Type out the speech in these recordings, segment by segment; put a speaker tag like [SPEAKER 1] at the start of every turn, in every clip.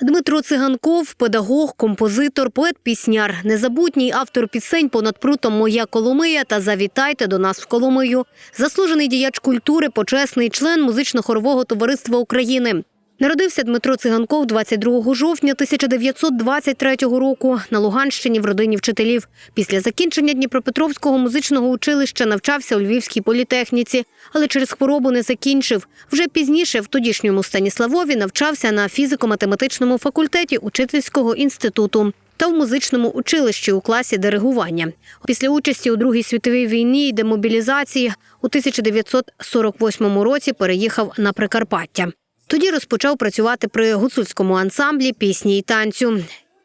[SPEAKER 1] Дмитро Циганков, педагог, композитор, поет-пісняр, незабутній автор пісень понад прутом Моя Коломия та Завітайте до нас в Коломию, заслужений діяч культури, почесний член музично-хорового товариства України. Народився Дмитро Циганков 22 жовтня 1923 року на Луганщині в родині вчителів. Після закінчення Дніпропетровського музичного училища навчався у Львівській політехніці, але через хворобу не закінчив. Вже пізніше в тодішньому Станіславові навчався на фізико-математичному факультеті учительського інституту. Та в музичному училищі у класі диригування. Після участі у Другій світовій війні і демобілізації у 1948 році переїхав на Прикарпаття. Тоді розпочав працювати при гуцульському ансамблі пісні і танцю.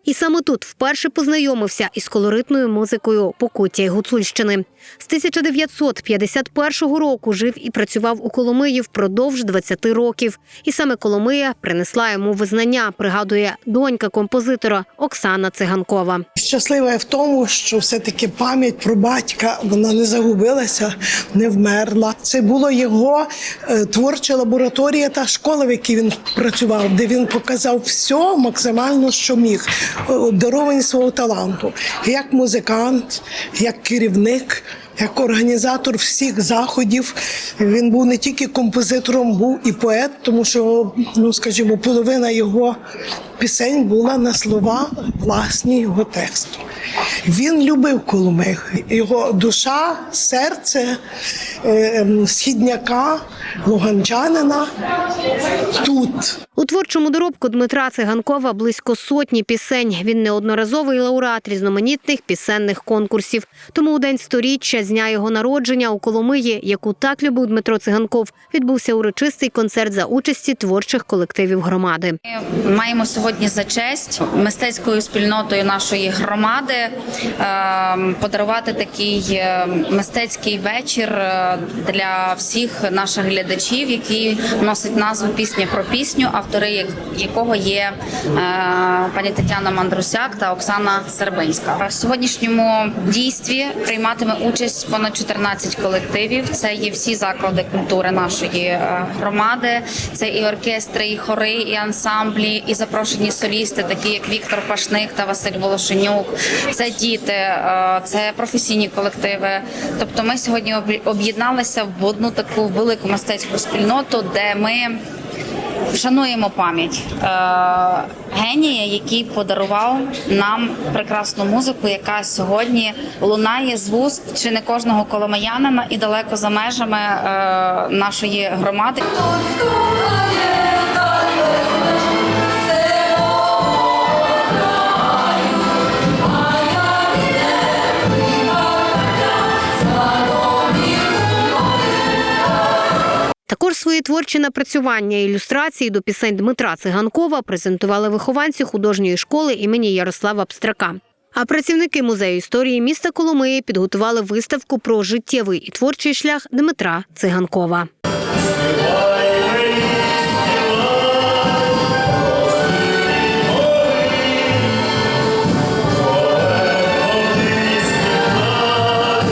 [SPEAKER 1] І саме тут вперше познайомився із колоритною музикою Покуття й Гуцульщини. З 1951 року жив і працював у Коломиї впродовж 20 років. І саме Коломия принесла йому визнання, пригадує донька композитора Оксана Циганкова.
[SPEAKER 2] Щаслива я в тому, що все-таки пам'ять про батька вона не загубилася, не вмерла. Це була його е, творча лабораторія та школа, в якій він працював, де він показав все максимально, що міг, е, свого таланту, як музикант, як керівник. Як організатор всіх заходів, він був не тільки композитором, був і поет, тому що, ну скажімо, половина його пісень була на слова власні його тексту. Він любив Коломих. Його душа, серце е, ем, східняка, луганчанина тут.
[SPEAKER 1] У творчому доробку Дмитра Циганкова близько сотні пісень. Він неодноразовий лауреат різноманітних пісенних конкурсів. Тому у день сторіччя з дня його народження у Коломиї, яку так любив Дмитро Циганков, відбувся урочистий концерт за участі творчих колективів громади.
[SPEAKER 3] Ми маємо сьогодні за честь мистецькою спільнотою нашої громади е, подарувати такий е, мистецький вечір е, для всіх наших глядачів, який носить назву Пісня про пісню, автори якого є е, пані Тетяна Мандрусяк та Оксана Сербинська. В сьогоднішньому дійстві прийматиме участь понад 14 колективів. Це є всі заклади культури нашої е, громади. Це і оркестри, і хори, і ансамблі, і запрошені солісти, такі як Віктор Пашник та Василь Волошенюк. Це діти, е, це професійні колективи. Тобто, ми сьогодні об'єдналися в одну таку велику мистецьку спільноту, де ми. Вшануємо пам'ять е, генія, який подарував нам прекрасну музику, яка сьогодні лунає з вуст чи не кожного коломиянина і далеко за межами е, нашої громади.
[SPEAKER 1] Також свої творчі напрацювання ілюстрації до пісень Дмитра Циганкова презентували вихованці художньої школи імені Ярослава Пстрака. А працівники музею історії міста Коломиї підготували виставку про життєвий і творчий шлях Дмитра Циганкова.